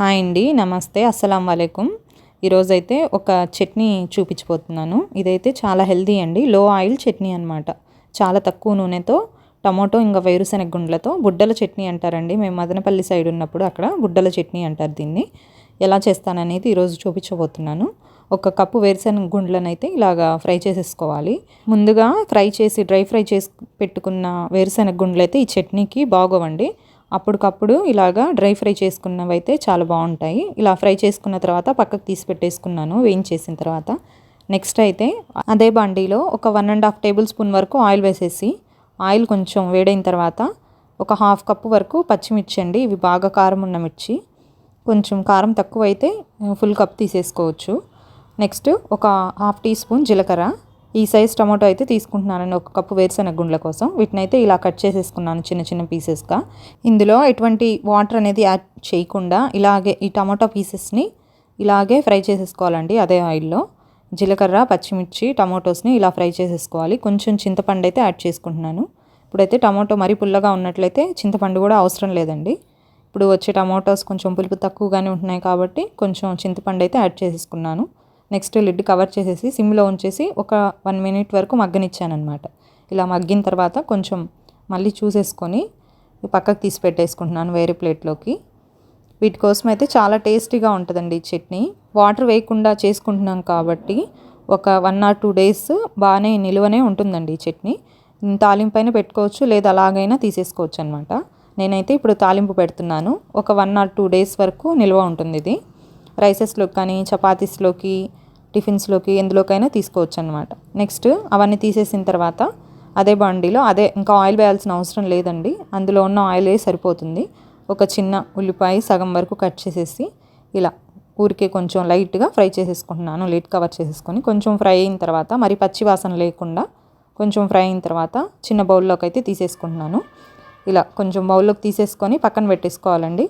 Hi అండి నమస్తే అస్సలం వాలేకుం. ఈరోజైతే ఒక చట్నీ చూపించిపోతున్నాను ఇదైతే చాలా హెల్దీ అండి లో ఆయిల్ చట్నీ అనమాట చాలా తక్కువ నూనెతో టమాటో ఇంకా వేరుశనగ గుండ్లతో బుడ్డల చట్నీ అంటారండి. మేము మదనపల్లి సైడ్ ఉన్నప్పుడు అక్కడ బుడ్డల చట్నీ అంటారు దీన్ని. ఎలా చేస్తాననేది ఈరోజు చూపించబోతున్నాను. ఒక కప్పు వేరుశనగ గుండ్లను అయితే ఇలాగా ఫ్రై చేసేసుకోవాలి. ముందుగా ఫ్రై చేసి డ్రై ఫ్రై చేసి పెట్టుకున్న వేరుశనగ గుండ్లు అయితే ఈ చట్నీకి బాగోవండి. అప్పటికప్పుడు ఇలాగా డ్రై ఫ్రై చేసుకున్నవి అయితే చాలా బాగుంటాయి. ఇలా ఫ్రై చేసుకున్న తర్వాత పక్కకు తీసి పెట్టేసుకున్నాను వేయించేసిన తర్వాత. నెక్స్ట్ అయితే అదే బండిలో ఒక one and half tablespoon వరకు ఆయిల్ వేసేసి ఆయిల్ కొంచెం వేడైన తర్వాత ఒక హాఫ్ కప్పు వరకు పచ్చిమిర్చి అండి ఇవి బాగా కారం ఉన్న మిర్చి. కొంచెం కారం తక్కువ అయితే ఫుల్ కప్ తీసేసుకోవచ్చు. నెక్స్ట్ ఒక హాఫ్ టీ స్పూన్ జీలకర్ర. ఈ సైజ్ టమాటో అయితే తీసుకుంటున్నానండి. ఒక కప్పు వేరుశనగ గుండ్ల కోసం. వీటిని అయితే ఇలా కట్ చేసేసుకున్నాను చిన్న చిన్న పీసెస్గా. ఇందులో ఎటువంటి వాటర్ అనేది యాడ్ చేయకుండా ఇలాగే ఈ టమాటో పీసెస్ని ఇలాగే ఫ్రై చేసేసుకోవాలండి అదే ఆయిల్లో. జీలకర్ర పచ్చిమిర్చి టమాటోస్ని ఇలా ఫ్రై చేసేసుకోవాలి. కొంచెం చింతపండు అయితే యాడ్ చేసుకుంటున్నాను. ఇప్పుడైతే టమాటో మరీ పుల్లగా ఉన్నట్లయితే చింతపండు కూడా అవసరం లేదండి. ఇప్పుడు వచ్చే టమాటోస్ కొంచెం పులుపు తక్కువగానే ఉంటున్నాయి కాబట్టి కొంచెం చింతపండు అయితే యాడ్ చేసేసుకున్నాను. నెక్స్ట్ లిడ్ కవర్ చేసేసి సిమ్లో ఉంచేసి ఒక వన్ మినిట్ వరకు మగ్గనిచ్చానమాట ఇలా మగ్గిన తర్వాత కొంచెం మళ్ళీ చూసేసుకొని పక్కకు తీసి పెట్టేసుకుంటున్నాను వేరే ప్లేట్లోకి. వీటి కోసం అయితే చాలా టేస్టీగా ఉంటుందండి ఈ చట్నీ. వాటర్ వేయకుండా చేసుకుంటున్నాం కాబట్టి ఒక వన్ ఆర్ టూ డేస్ బాగానే నిలువనే ఉంటుందండి ఈ చట్నీ. తాలింపైన పెట్టుకోవచ్చు లేదా అలాగైనా తీసేసుకోవచ్చు అనమాట నేనైతే ఇప్పుడు తాలింపు పెడుతున్నాను. ఒక వన్ ఆర్ టూ డేస్ వరకు నిల్వ ఉంటుంది ఇది. రైసెస్లోకి కానీ చపాతీస్లోకి టిఫిన్స్లోకి ఎందులోకైనా తీసుకోవచ్చు అనమాట నెక్స్ట్ అవన్నీ తీసేసిన తర్వాత అదే బండిలో అదే ఇంకా ఆయిల్ వేయాల్సిన అవసరం లేదండి. అందులో ఉన్న ఆయిలే సరిపోతుంది. ఒక చిన్న ఉల్లిపాయ సగం వరకు కట్ చేసేసి ఇలా ఊరికే కొంచెం లైట్గా ఫ్రై చేసేసుకుంటున్నాను. లైట్ కవర్ చేసేసుకొని కొంచెం ఫ్రై అయిన తర్వాత మరి పచ్చి వాసన లేకుండా కొంచెం ఫ్రై అయిన తర్వాత చిన్న బౌల్లోకి అయితే తీసేసుకుంటున్నాను. ఇలా కొంచెం బౌల్లోకి తీసేసుకొని పక్కన పెట్టేసుకోవాలండి.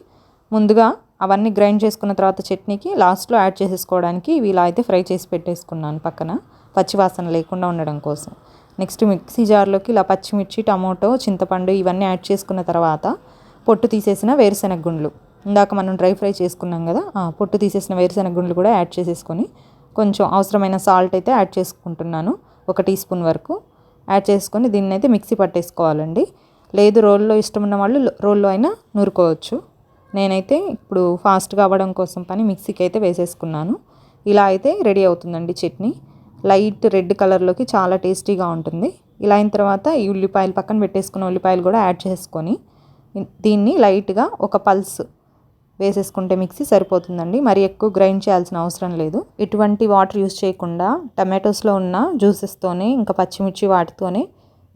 ముందుగా అవన్నీ గ్రైండ్ చేసుకున్న తర్వాత చట్నీకి లాస్ట్లో యాడ్ చేసేసుకోవడానికి ఇవి ఇలా అయితే ఫ్రై చేసి పెట్టేసుకున్నాను పక్కన. పచ్చివాసన లేకుండా ఉండడం కోసం. నెక్స్ట్ మిక్సీ జార్లోకి ఇలా పచ్చిమిర్చి టమోటో చింతపండు ఇవన్నీ యాడ్ చేసుకున్న తర్వాత పొట్టు తీసేసిన వేరుశెనగ గుండ్లు. ఇందాక మనం డ్రై ఫ్రై చేసుకున్నాం కదా పొట్టు తీసేసిన వేరుశెనగ గుండ్లు కూడా యాడ్ చేసేసుకొని కొంచెం అవసరమైన సాల్ట్ అయితే యాడ్ చేసుకుంటున్నాను ఒక టీ స్పూన్ వరకు. యాడ్ చేసుకొని దీన్ని అయితే మిక్సీ పట్టేసుకోవాలండి. లేదు రోల్లో ఇష్టం ఉన్న వాళ్ళు రోల్లో అయినా నూరుకోవచ్చు. నేనైతే ఇప్పుడు ఫాస్ట్గా అవ్వడం కోసం పని మిక్సీకి అయితే వేసేసుకున్నాను. ఇలా అయితే రెడీ అవుతుందండి చట్నీ. లైట్ రెడ్ కలర్లోకి చాలా టేస్టీగా ఉంటుంది. ఇలా అయిన తర్వాత ఈ ఉల్లిపాయలు పక్కన పెట్టేసుకున్న ఉల్లిపాయలు కూడా యాడ్ చేసుకొని దీన్ని లైట్గా ఒక పల్స్ వేసేసుకుంటే మిక్సీ సరిపోతుందండి. మరి ఎక్కువ గ్రైండ్ చేయాల్సిన అవసరం లేదు. ఎటువంటి వాటర్ యూస్ చేయకుండా టమాటోస్లో ఉన్న జ్యూసెస్తోనే ఇంకా పచ్చిమిర్చి వాటితోనే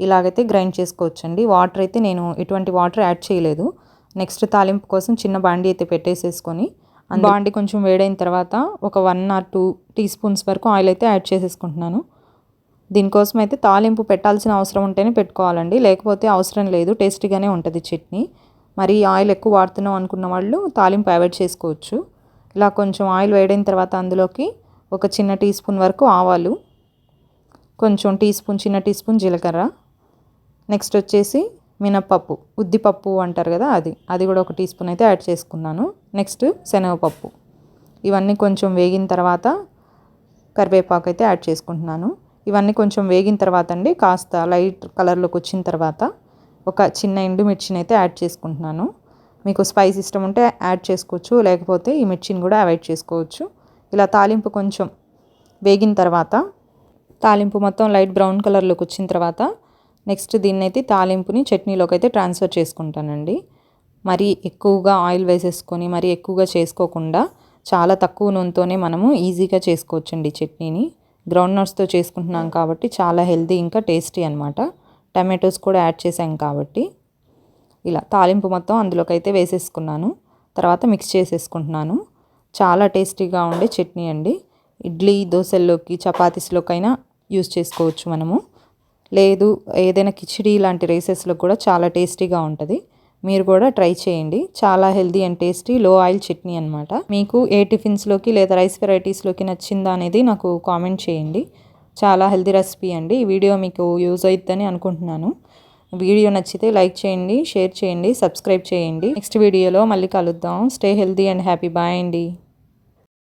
ఇలాగైతే గ్రైండ్ చేసుకోవచ్చండి. వాటర్ అయితే నేను ఎటువంటి వాటర్ యాడ్ చేయలేదు. నెక్స్ట్ తాలింపు కోసం చిన్న బాండి అయితే పెట్టేసేసుకొని బాండి కొంచెం వేడైన తర్వాత ఒక one or two teaspoons వరకు ఆయిల్ అయితే యాడ్ చేసేసుకుంటున్నాను. దీనికోసం అయితే తాలింపు పెట్టాల్సిన అవసరం ఉంటేనే పెట్టుకోవాలండి. లేకపోతే అవసరం లేదు. టేస్టీగానే ఉంటుంది చట్నీ. మరి ఆయిల్ ఎక్కువ వాడుతున్నాం అనుకున్న వాళ్ళు తాలింపు అవాయిడ్ చేసుకోవచ్చు. ఇలా కొంచెం ఆయిల్ వేడైన తర్వాత అందులోకి ఒక చిన్న టీ స్పూన్ వరకు ఆవాలు కొంచెం టీ స్పూన్ చిన్న టీ స్పూన్ జీలకర్ర. నెక్స్ట్ వచ్చేసి మినప్పప్పు ఉద్దిపప్పు అంటారు కదా అది. అది కూడా ఒక టీ స్పూన్ అయితే యాడ్ చేసుకున్నాను. నెక్స్ట్ శనగపప్పు. ఇవన్నీ కొంచెం వేగిన తర్వాత కరివేపాకు అయితే యాడ్ చేసుకుంటున్నాను. ఇవన్నీ కొంచెం వేగిన తర్వాత అండి కాస్త లైట్ కలర్లోకి వచ్చిన తర్వాత ఒక చిన్న ఎండు మిర్చిని అయితే యాడ్ చేసుకుంటున్నాను. మీకు స్పైస్ ఇష్టం ఉంటే యాడ్ చేసుకోవచ్చు లేకపోతే ఈ మిర్చిని కూడా అవాయిడ్ చేసుకోవచ్చు. ఇలా తాలింపు కొంచెం వేగిన తర్వాత తాలింపు మొత్తం లైట్ బ్రౌన్ కలర్లోకి వచ్చిన తర్వాత నెక్స్ట్ దీన్ని అయితే తాలింపుని చట్నీలోకి అయితే ట్రాన్స్ఫర్ చేసుకుంటానండి. మరి ఎక్కువగా ఆయిల్ వేసేసుకొని మరి ఎక్కువగా చేసుకోకుండా చాలా తక్కువ నూనెతోనే మనము ఈజీగా చేసుకోవచ్చండి చట్నీని. గ్రౌండ్ నట్స్తో చేసుకుంటున్నాం కాబట్టి చాలా హెల్తీ ఇంకా టేస్టీ అనమాట టమాటోస్ కూడా యాడ్ చేసాం కాబట్టి. ఇలా తాలింపు మొత్తం అందులోకి అయితే వేసేసుకున్నాను. తర్వాత మిక్స్ చేసేసుకుంటున్నాను. చాలా టేస్టీగా ఉండే చట్నీ అండి. ఇడ్లీ దోశల్లోకి చపాతీస్లోకైనా యూస్ చేసుకోవచ్చు మనము. లేదు ఏదైనా కిచిడీ లాంటి రైసెస్లో కూడా చాలా టేస్టీగా ఉంటుంది. మీరు కూడా ట్రై చేయండి. చాలా healthy and tasty low oil chutney అనమాట మీకు ఏ టిఫిన్స్లోకి లేదా రైస్ వెరైటీస్లోకి నచ్చిందా అనేది నాకు కామెంట్ చేయండి. చాలా హెల్దీ రెసిపీ అండి. ఈ వీడియో మీకు యూజ్ అవుతుందని అనుకుంటున్నాను. వీడియో నచ్చితే లైక్ చేయండి షేర్ చేయండి సబ్స్క్రైబ్ చేయండి. నెక్స్ట్ వీడియోలో మళ్ళీ కలుద్దాం. Stay healthy and happy. Bye అండి.